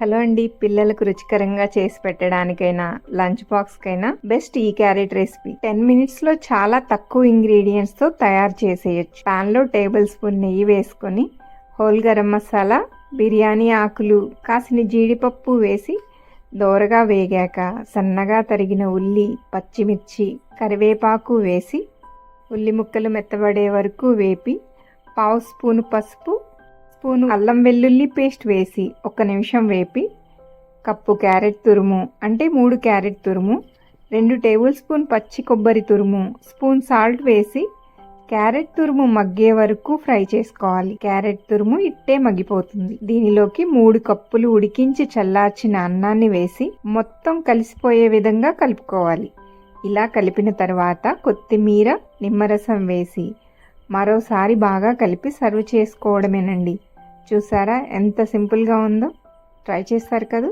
Hello అండి. పిల్లలకు రుచికరంగా చేసి పెట్టడానికైనా లంచ్ బాక్స్కైనా బెస్ట్ ఈ క్యారెట్ రెసిపీ. టెన్ మినిట్స్లో చాలా తక్కువ ఇంగ్రీడియంట్స్తో తయారు చేసేయచ్చు. ప్యాన్లో టేబుల్ స్పూన్ నెయ్యి వేసుకొని హోల్ గరం మసాలా బిర్యానీ ఆకులు కాసిన జీడిపప్పు వేసి దోరగా వేగాక సన్నగా తరిగిన ఉల్లి పచ్చిమిర్చి కరివేపాకు వేసి ఉల్లి ముక్కలు మెత్తబడే వరకు వేపి పావు స్పూన్ పసుపు స్పూను అల్లం వెల్లుల్లి పేస్ట్ వేసి ఒక నిమిషం వేపి కప్పు క్యారెట్ తురుము అంటే మూడు క్యారెట్ తురుము రెండు టేబుల్ స్పూన్ పచ్చి కొబ్బరి తురుము స్పూన్ సాల్ట్ వేసి క్యారెట్ తురుము మగ్గే వరకు ఫ్రై చేసుకోవాలి. క్యారెట్ తురుము ఇట్టే మగ్గిపోతుంది. దీనిలోకి మూడు కప్పులు ఉడికించి చల్లార్చిన అన్నాన్ని వేసి మొత్తం కలిసిపోయే విధంగా కలుపుకోవాలి. ఇలా కలిపిన తర్వాత కొత్తిమీర నిమ్మరసం వేసి మరోసారి బాగా కలిపి సర్వ్ చేసుకోవడమేనండి. చూసారా? ఎంత సింపుల్గా ఉందో. ట్రై చేస్తారు కదా.